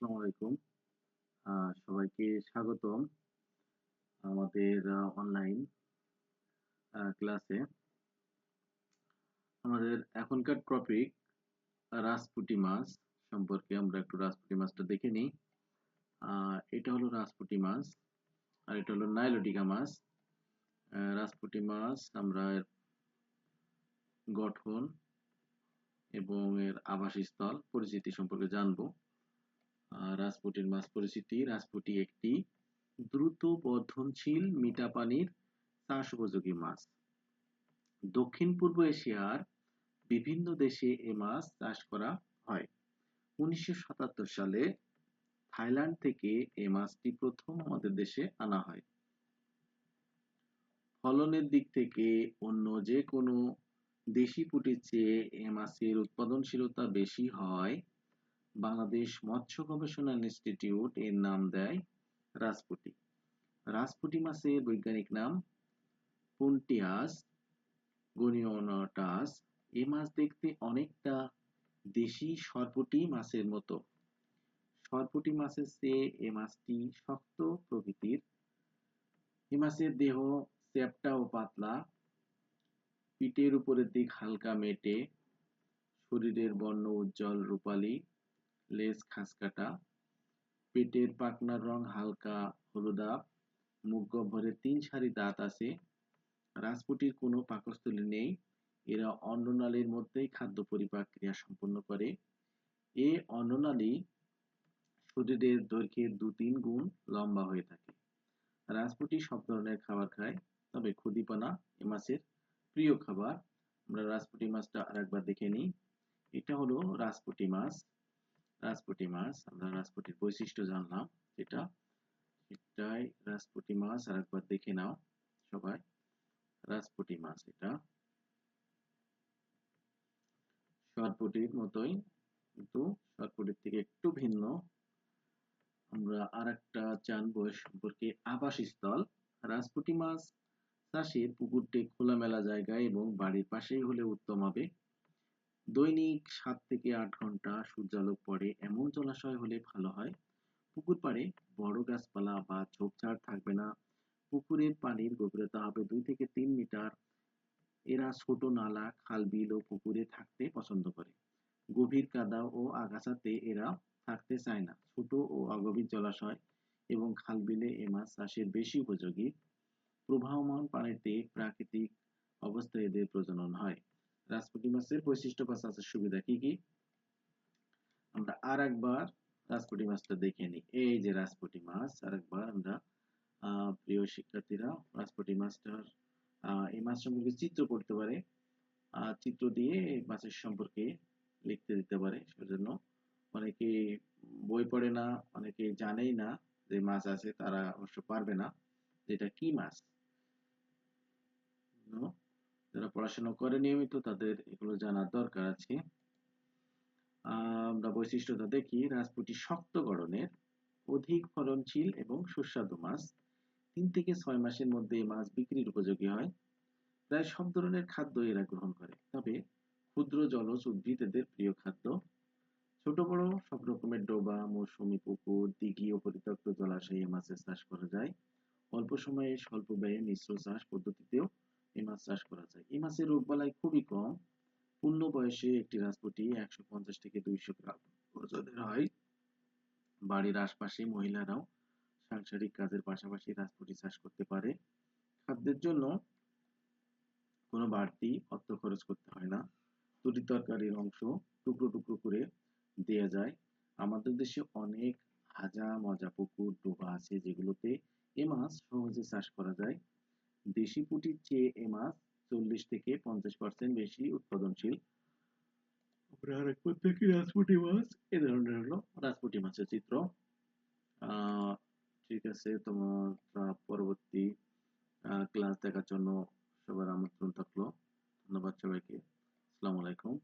আসসালামু আলাইকুম। সবাইকে স্বাগতম আমাদের অনলাইন ক্লাসে আমাদের এখনকার টপিক রাজপুটি মাছ সম্পর্কে আমরা একটু রাজপুটি মাছটা দেখে নিই। এটা হলো রাজপুটি মাছ আর এটা হলো নাইলোটিকা মাছ। রাজপুটি মাছ আমরা এর গঠন এবং এর আবাসস্থল, পরিচিতি সম্পর্কে জানব। রাজপুটির মাছ পরিচিতি রাজপুটি একটি দ্রুত বর্ধনশীল মিঠা পানির চাষ উপযোগী মাছ। দক্ষিণ পূর্ব এশিয়ার বিভিন্ন দেশে এ মাছ চাষ করা হয়। উনিশশো সাতাত্তর সালে থাইল্যান্ড থেকে এ মাছটি প্রথম আমাদের দেশে আনা হয়। ফলনের দিক থেকে অন্য যে কোনো দেশি পুটির চেয়ে এ মাছের উৎপাদনশীলতা বেশি হয় বাংলাদেশ মৎস্য গবেষণা ইনস্টিটিউট এর নাম দেয় রাজপুটি। রাজপুটি মাছের বৈজ্ঞানিক নাম পুন্টিয়াস, গনিওনাটাস। এ মাছ দেখতে অনেকটা দেশি সরপুটি মাছের মতো। সরপুটি মাছের চেয়ে এ মাছটি শক্ত প্রকৃতির। এ মাছের দেহ চ্যাপটা ও পাতলা, পিঠের উপরের দিক হালকা মেটে, শরীরের বর্ণ উজ্জ্বল রূপালী। লেজ খাসকাটা, পেটের পাখনার রং হালকা হলুদাভ মুখ গহ্বরে তিন সারি দাঁত আছে, রাজপুটির কোনো পাকস্থলী নেই, এরা অন্ননালীর মধ্যেই খাদ্য পরিপাক ক্রিয়া সম্পন্ন করে। এ অন্ননালী শরীরের দৈর্ঘ্যের দু তিন গুণ লম্বা হয়ে থাকে। রাজপুটি সব ধরনের খাবার খায়, তবে ক্ষুদিপানা এ মাছের প্রিয় খাবার। আমরা রাজপুটি মাছটা আরেকবার দেখে নিই। এটা হলো রাজপুটি মাছ। রাজপুটি মাছ, আমরা রাজপুটির বৈশিষ্ট্য জানলাম যেটা। এটাই রাজপুটি মাছ, আরেকবার দেখে নাও সবাই। রাজপুটি মাছ এটা। সরপুটির মতোই, কিন্তু সরপুটির থেকে একটু ভিন্ন। আমরা আর একটা জানব সম্পর্কে আবাসস্থল। রাজপুটি মাছ চাষের পুকুরটি খোলামেলা জায়গায় এবং বাড়ির পাশেই হলে উত্তম হবে। দৈনিক সাত থেকে আট ঘণ্টা সূর্যালোক পড়ে, এমন জলাশয় হলে ভালো হয়। পুকুর পাড়ে বড় গাছপালা বা ঝোপঝাড় থাকবে না। পুকুরের পানির গভীরতা হবে দুই থেকে তিন মিটার। এরা ছোট নালা, খাল, বিল ও পুকুরে থাকতে পছন্দ করে। গভীর কাদা ও আগাছাতে এরা থাকতে চায় না। ছোট ও অগভীর জলাশয় এবং খাল, বিলে এ মাছ চাষের বেশি উপযোগী। প্রবাহমান পানিতে প্রাকৃতিক অবস্থায় এদের প্রজনন হয়। রাজপুটি মাছের বৈশিষ্ট্য বা চাষের সুবিধা কি কি? আমরা আর একবার রাজপুটি মাছটা দেখে নিই। এই যে রাজপুটি মাছ আর একবার আমরা প্রিয় শিক্ষার্থীরা রাজপুটি মাছটার এই মাছ সম্পর্কে চিত্র করতে পারে। চিত্র দিয়ে মাছের সম্পর্কে লিখতে দিতে পারে। সেজন্য অনেকে বই পড়ে না, অনেকে জানেই না যে মাছ আছে, তারা অবশ্য পারবে না। যে এটা কি মাছ যারা পড়াশোনা করে নিয়মিত তাদের এগুলো জানার দরকার আছে। আমরা বৈশিষ্ট্যটা দেখি, রাজপুটি শক্ত গড়নের অধিক ফলনশীল এবং সুস্বাদু মাছ। তিন থেকে ছয় মাসের মধ্যে এই মাছ বিক্রির উপযোগী হয়। প্রায় সব ধরনের খাদ্য এরা গ্রহণ করে। তবে ক্ষুদ্র জলজ উদ্ভিদ এদের প্রিয় খাদ্য। ছোট, বড় সব রকমের ডোবা, মৌসুমী পুকুর, দিঘি ও পরিত্যক্ত জলাশয়ে মাছের চাষ করা যায়। অল্প সময়ে স্বল্প ব্যয়ে মিশ্র চাষ পদ্ধতিতেও এই মাছ চাষ করা যায়। এই মাছের রোগবালাই খুবই কম। পূর্ণ বয়সে একটি রাজপুটি একশো পঞ্চাশ থেকে দুইশো গ্রাম ওজনের হয়। বাড়ির আশপাশে মহিলারাও সাংসারিক কাজের পাশাপাশি রাজপুটি চাষ করতে পারে। খাদ্যের জন্য কোনো বাড়তি অর্থ খরচ করতে হয় না। তরি তরকারির অংশ টুকরো টুকরো করে দেয়া যায়। আমাদের দেশে অনেক হাজা মজা পুকুর, ডোবা আছে যেগুলোতে এ মাছ সহজে চাষ করা যায়। দেশি পুঁটির চেয়ে এ মাছ চল্লিশ থেকে পঞ্চাশ পার্সেন্ট বেশি উৎপাদনশীল। আরেকবার দেখি রাজপুটি মাছ, এ ধরনের হলো রাজপুটি মাছের চিত্র। ঠিক আছে, তোমার পরবর্তী ক্লাস দেখার জন্য সবার আমন্ত্রণ থাকল। ধন্যবাদ সবাইকে। আসসালামু আলাইকুম।